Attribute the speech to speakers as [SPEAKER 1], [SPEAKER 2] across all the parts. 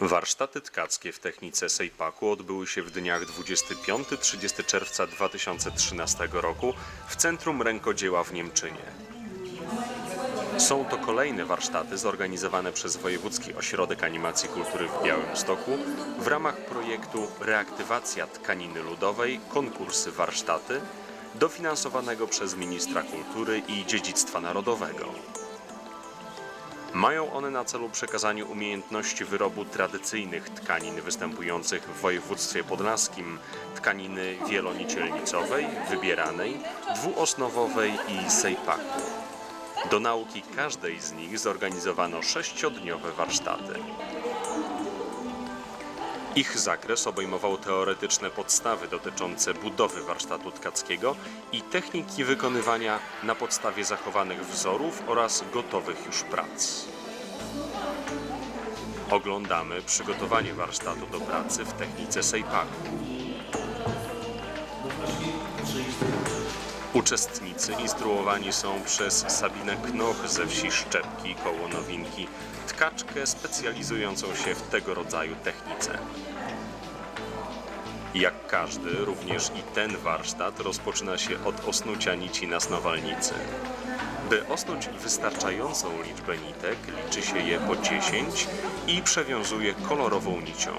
[SPEAKER 1] Warsztaty tkackie w technice Sejpaku odbyły się w dniach 25-30 czerwca 2013 roku w Centrum Rękodzieła w Niemczynie. Są to kolejne warsztaty zorganizowane przez Wojewódzki Ośrodek Animacji Kultury w Białymstoku w ramach projektu Reaktywacja tkaniny ludowej konkursy warsztaty dofinansowanego przez ministra kultury i dziedzictwa narodowego. Mają one na celu przekazanie umiejętności wyrobu tradycyjnych tkanin występujących w województwie podlaskim, tkaniny wielonicielnicowej, wybieranej, dwuosnowowej i sejpaku. Do nauki każdej z nich zorganizowano sześciodniowe warsztaty. Ich zakres obejmował teoretyczne podstawy dotyczące budowy warsztatu tkackiego i techniki wykonywania na podstawie zachowanych wzorów oraz gotowych już prac. Oglądamy przygotowanie warsztatu do pracy w technice Sejpaku. Uczestnicy instruowani są przez Sabinę Knoch ze wsi Szczepki koło Nowinki, tkaczkę specjalizującą się w tego rodzaju technice. Jak każdy, również i ten warsztat rozpoczyna się od osnucia nici na snowalnicy. By osnuć wystarczającą liczbę nitek, liczy się je po 10 i przewiązuje kolorową nicią.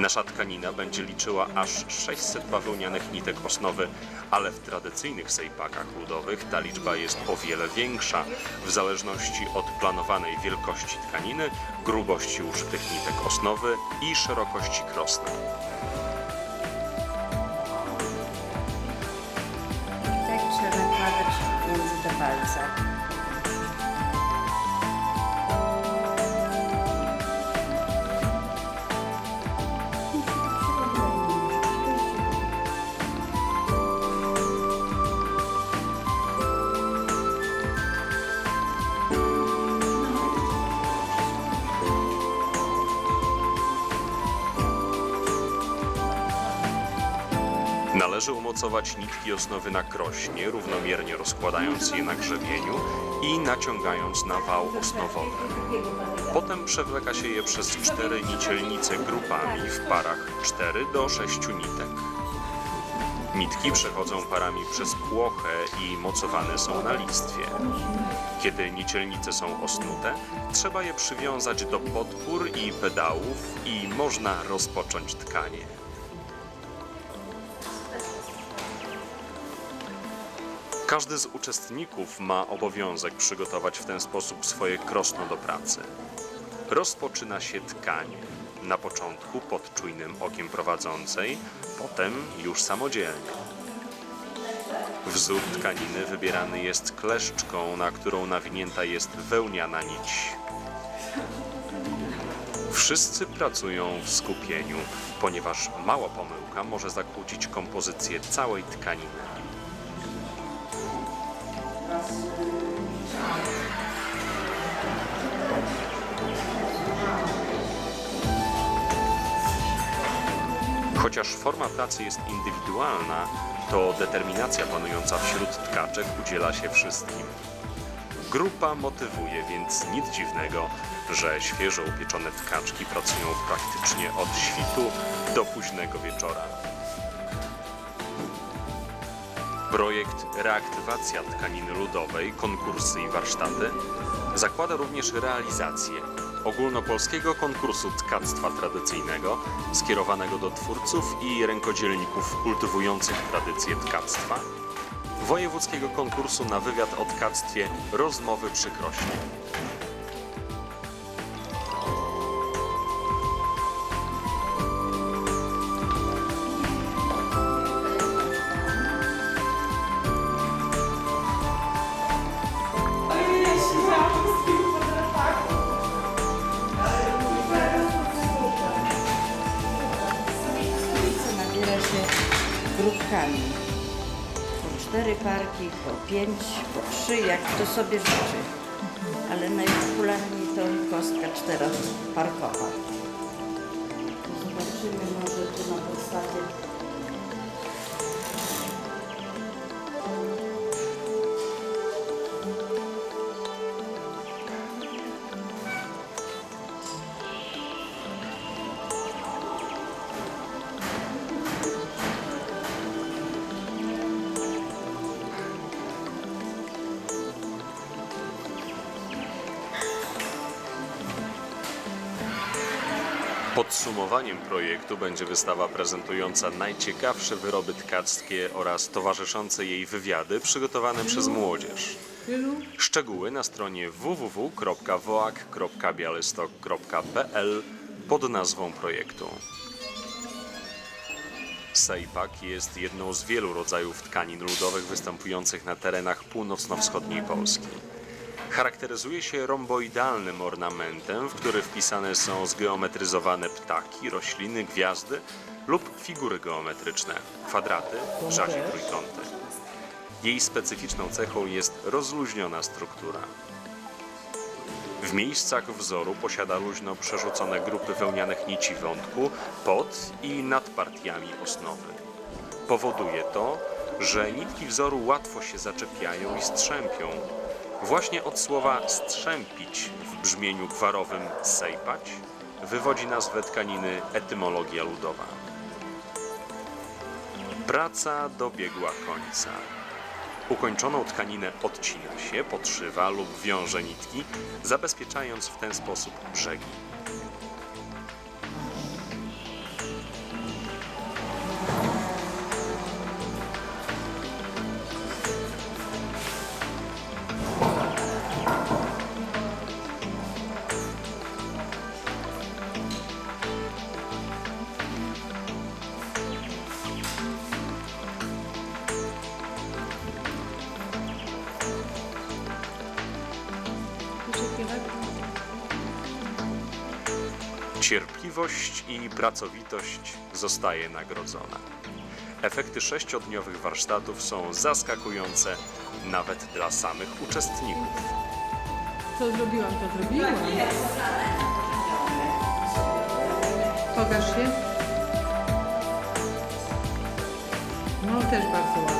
[SPEAKER 1] Nasza tkanina będzie liczyła aż 600 bawełnianych nitek osnowy, ale w tradycyjnych sejpakach ludowych ta liczba jest o wiele większa, w zależności od planowanej wielkości tkaniny, grubości użytych nitek osnowy i szerokości krosna.
[SPEAKER 2] Tak trzeba nakładać między te palce.
[SPEAKER 1] Należy umocować nitki osnowy na krośnie, równomiernie rozkładając je na grzebieniu i naciągając na wał osnowowy. Potem przewleka się je przez cztery nicielnice grupami w parach 4 do 6 nitek. Nitki przechodzą parami przez płochę i mocowane są na listwie. Kiedy nicielnice są osnute, trzeba je przywiązać do podpór i pedałów i można rozpocząć tkanie. Każdy z uczestników ma obowiązek przygotować w ten sposób swoje krosno do pracy. Rozpoczyna się tkanie. Na początku pod czujnym okiem prowadzącej, potem już samodzielnie. Wzór tkaniny wybierany jest kleszczką, na którą nawinięta jest wełniana nić. Wszyscy pracują w skupieniu, ponieważ mała pomyłka może zakłócić kompozycję całej tkaniny. Chociaż forma pracy jest indywidualna, to determinacja panująca wśród tkaczek udziela się wszystkim. Grupa motywuje, więc nic dziwnego, że świeżo upieczone tkaczki pracują praktycznie od świtu do późnego wieczora. Projekt Reaktywacja tkaniny ludowej, konkursy i warsztaty zakłada również realizację ogólnopolskiego konkursu tkactwa tradycyjnego skierowanego do twórców i rękodzielników kultywujących tradycję tkactwa, wojewódzkiego konkursu na wywiad o tkactwie Rozmowy przy Krośnie.
[SPEAKER 2] Grupkami. Po cztery parki, po pięć, po trzy, jak kto sobie życzy. Ale najpopularniej to kostka czteroparkowa.
[SPEAKER 1] Podsumowaniem projektu będzie wystawa prezentująca najciekawsze wyroby tkackie oraz towarzyszące jej wywiady przygotowane przez młodzież. Szczegóły na stronie www.woak.bialystok.pl pod nazwą projektu. Sejpak jest jedną z wielu rodzajów tkanin ludowych występujących na terenach północno-wschodniej Polski. Charakteryzuje się romboidalnym ornamentem, w który wpisane są zgeometryzowane ptaki, rośliny, gwiazdy lub figury geometryczne, kwadraty, rzadzie trójkąty. Jej specyficzną cechą jest rozluźniona struktura. W miejscach wzoru posiada luźno przerzucone grupy wełnianych nici wątku pod i nad partiami osnowy. Powoduje to, że nitki wzoru łatwo się zaczepiają i strzępią. Właśnie od słowa strzępić w brzmieniu gwarowym sejpać wywodzi nazwę tkaniny etymologia ludowa. Praca dobiegła końca. Ukończoną tkaninę odcina się, podszywa lub wiąże nitki, zabezpieczając w ten sposób brzegi. Cierpliwość i pracowitość zostaje nagrodzona. Efekty sześciodniowych warsztatów są zaskakujące nawet dla samych uczestników.
[SPEAKER 3] Co zrobiłam, to zrobiłam. Pokaż się. No też bardzo ładnie.